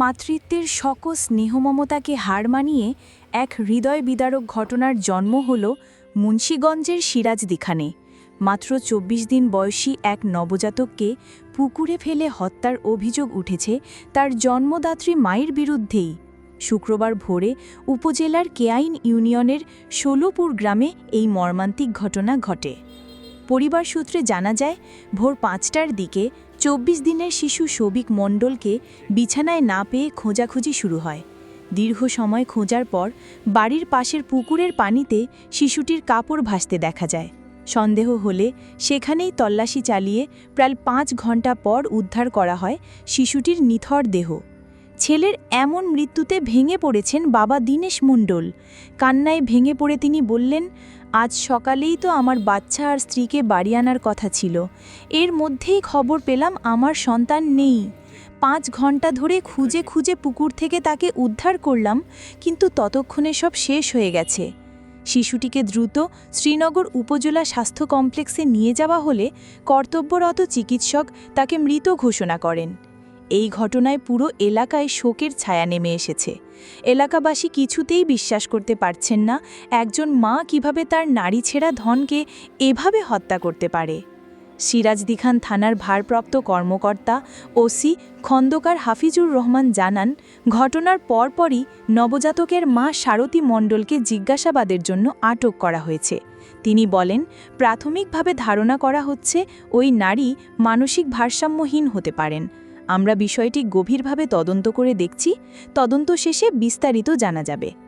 মাতৃত্বের সকল স্নেহমমতাকে হার মানিয়ে এক হৃদয় বিদারক ঘটনার জন্ম হল মুন্সীগঞ্জের সিরাজদিখানে। মাত্র চব্বিশ দিন বয়সী এক নবজাতককে পুকুরে ফেলে হত্যার অভিযোগ উঠেছে তার জন্মদাত্রী মায়ের বিরুদ্ধেই। শুক্রবার ভোরে উপজেলার কেআইন ইউনিয়নের ষোলোপুর গ্রামে এই মর্মান্তিক ঘটনা ঘটে। পরিবার সূত্রে জানা যায়, ভোর পাঁচটার দিকে চব্বিশ দিনের শিশু সবিক মণ্ডলকে বিছানায় না পেয়ে খোঁজাখুঁজি শুরু হয়। দীর্ঘ সময় খোঁজার পর বাড়ির পাশের পুকুরের পানিতে শিশুটির কাপড় ভাসতে দেখা যায়। সন্দেহ হলে সেখানেই তল্লাশি চালিয়ে প্রায় পাঁচ ঘণ্টা পর উদ্ধার করা হয় শিশুটির নিথর দেহ। ছেলের এমন মৃত্যুতে ভেঙে পড়েছেন বাবা দীনেশ মণ্ডল। কান্নায় ভেঙে পড়ে তিনি বললেন, আজ সকালেই তো আমার বাচ্চা আর স্ত্রীকে বাড়ি আনার কথা ছিল। এর মধ্যেই খবর পেলাম আমার সন্তান নেই। পাঁচ ঘণ্টা ধরে খুঁজে খুঁজে পুকুর থেকে তাকে উদ্ধার করলাম, কিন্তু ততক্ষণে সব শেষ হয়ে গেছে। শিশুটিকে দ্রুত শ্রীনগর উপজেলা স্বাস্থ্য কমপ্লেক্সে নিয়ে যাওয়া হলে কর্তব্যরত চিকিৎসক তাকে মৃত ঘোষণা করেন। এই ঘটনায় পুরো এলাকায় শোকের ছায়া নেমে এসেছে। এলাকাবাসী কিছুতেই বিশ্বাস করতে পারছেন না, একজন মা কীভাবে তার নারী ছেঁড়া ধনকে এভাবে হত্যা করতে পারে। সিরাজদিখান থানার ভারপ্রাপ্ত কর্মকর্তা ওসি খন্দকার হাফিজুর রহমান জানান, ঘটনার পরপরই নবজাতকের মা সারথী মণ্ডলকে জিজ্ঞাসাবাদের জন্য আটক করা হয়েছে। তিনি বলেন, প্রাথমিকভাবে ধারণা করা হচ্ছে ওই নারী মানসিক ভারসাম্যহীন হতে পারেন। আমরা বিষয়টি গভীরভাবে তদন্ত করে দেখছি তদন্ত শেষে বিস্তারিত জানা যাবে।